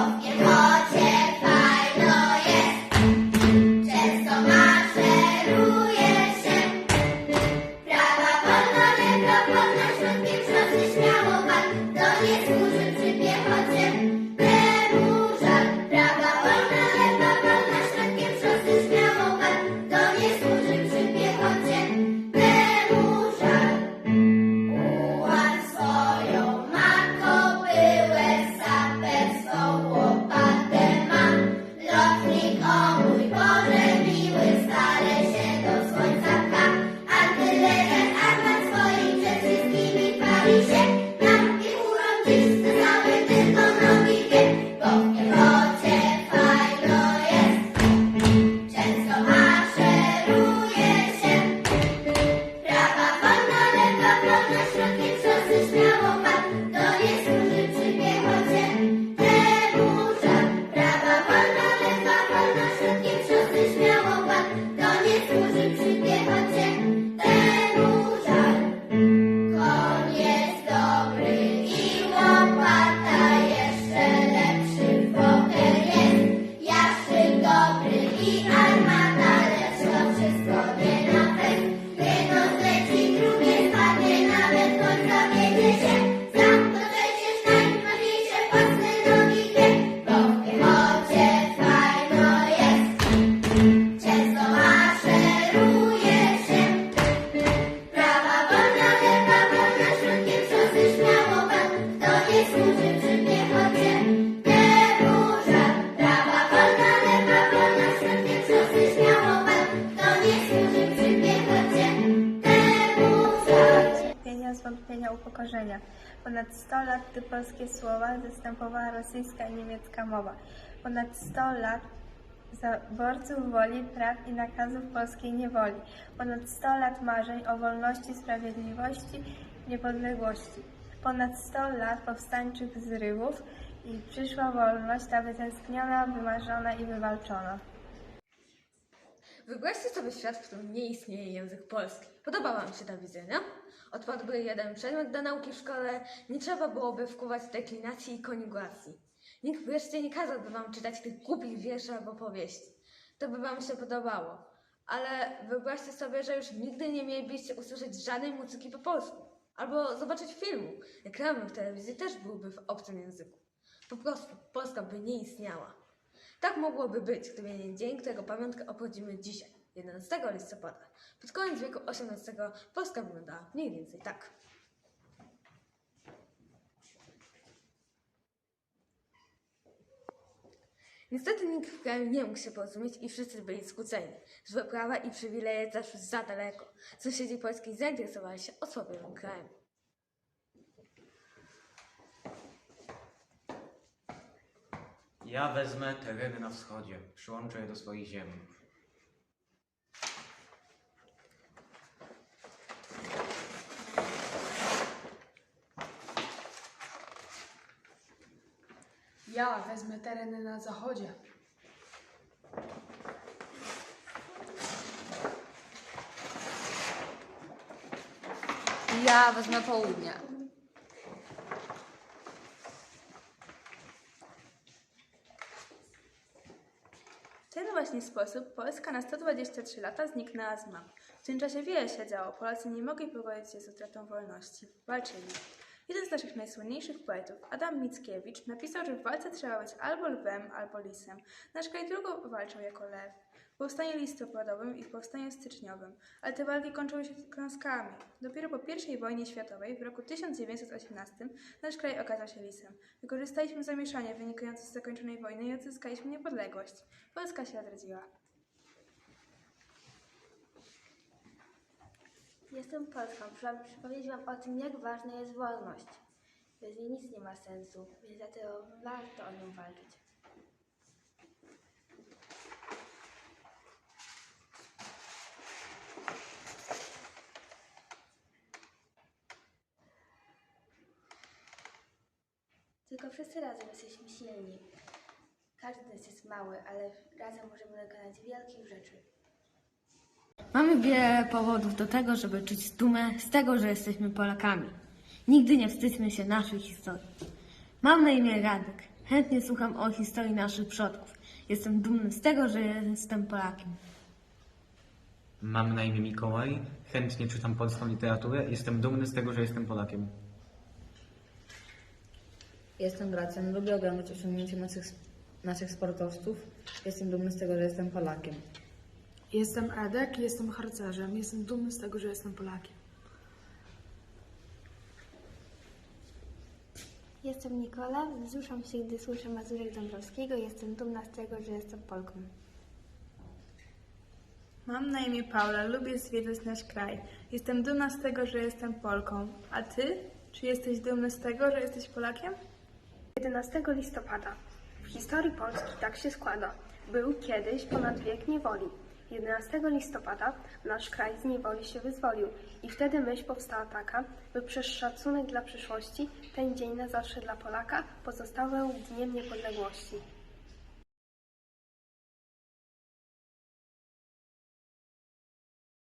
w Zwątpienia, upokorzenia. Ponad 100 lat, gdy polskie słowa zastępowała rosyjska i niemiecka mowa. Ponad 100 lat zaborców woli, praw i nakazów polskiej niewoli. Ponad 100 lat marzeń o wolności, sprawiedliwości, niepodległości. Ponad 100 lat powstańczych zrywów i przyszła wolność, ta wytęskniona, wymarzona i wywalczona. Wyobraźcie sobie świat, w którym nie istnieje język polski. Podoba Wam się ta wizja, nie? Odpadłby jeden przedmiot do nauki w szkole, nie trzeba byłoby wkuwać deklinacji i konjugacji. Nikt wreszcie nie kazałby Wam czytać tych głupich wierszy albo powieści. To by Wam się podobało. Ale wyobraźcie sobie, że już nigdy nie mielibyście usłyszeć żadnej muzyki po polsku. Albo zobaczyć filmu. Reklamy w telewizji też byłyby w obcym języku. Po prostu Polska by nie istniała. Tak mogłoby być, gdyby nie dzień, którego pamiątkę obchodzimy dzisiaj, 11 listopada. Pod koniec wieku XVIII Polska wyglądała mniej więcej tak. Niestety nikt w kraju nie mógł się porozumieć i wszyscy byli skłóceni. Złe prawa i przywileje zaszły za daleko. Sąsiedzi polskiej zainteresowali się osłabionym krajem. Ja wezmę tereny na wschodzie, przyłączę je do swoich ziem. Ja wezmę tereny na zachodzie. Ja wezmę południe. Właśnie sposób Polska na 123 lata zniknęła z map. W tym czasie wiele się działo. Polacy nie mogli pogodzić się z utratą wolności. Walczyli. Jeden z naszych najsłynniejszych poetów, Adam Mickiewicz, napisał, że w walce trzeba być albo lwem, albo lisem. Nasz kraj długo walczył jako lew. Powstaniu listopadowym i powstaniu styczniowym, ale te walki kończyły się klęskami. Dopiero po I wojnie światowej, w roku 1918, nasz kraj okazał się lisem. Wykorzystaliśmy zamieszanie wynikające z zakończonej wojny i odzyskaliśmy niepodległość. Polska się odrodziła. Jestem Polską. Przyszłam przypomnieć Wam o tym, jak ważna jest wolność. Bez niej nic nie ma sensu, więc dlatego warto o nią walczyć. Tylko wszyscy razem jesteśmy silni. Każdy z nas jest mały, ale razem możemy dokonać wielkich rzeczy. Mamy wiele powodów do tego, żeby czuć dumę z tego, że jesteśmy Polakami. Nigdy nie wstydźmy się naszej historii. Mam na imię Radek. Chętnie słucham o historii naszych przodków. Jestem dumny z tego, że jestem Polakiem. Mam na imię Mikołaj, chętnie czytam polską literaturę, jestem dumny z tego, że jestem Polakiem. Jestem Gracjan, lubię oglądać osiągnięcia naszych, naszych sportowców. Jestem dumny z tego, że jestem Polakiem. Jestem Edek i jestem harcerzem. Jestem dumny z tego, że jestem Polakiem. Jestem Nikola, wzruszam się, gdy słyszę Mazurek Dąbrowskiego i jestem dumna z tego, że jestem Polką. Mam na imię Paula, lubię zwiedzać nasz kraj. Jestem dumna z tego, że jestem Polką. A ty? Czy jesteś dumny z tego, że jesteś Polakiem? 11 listopada. W historii Polski tak się składa. Był kiedyś ponad wiek niewoli. 11 listopada nasz kraj z niewoli się wyzwolił i wtedy myśl powstała taka, by przez szacunek dla przyszłości ten dzień na zawsze dla Polaka pozostawał dniem niepodległości.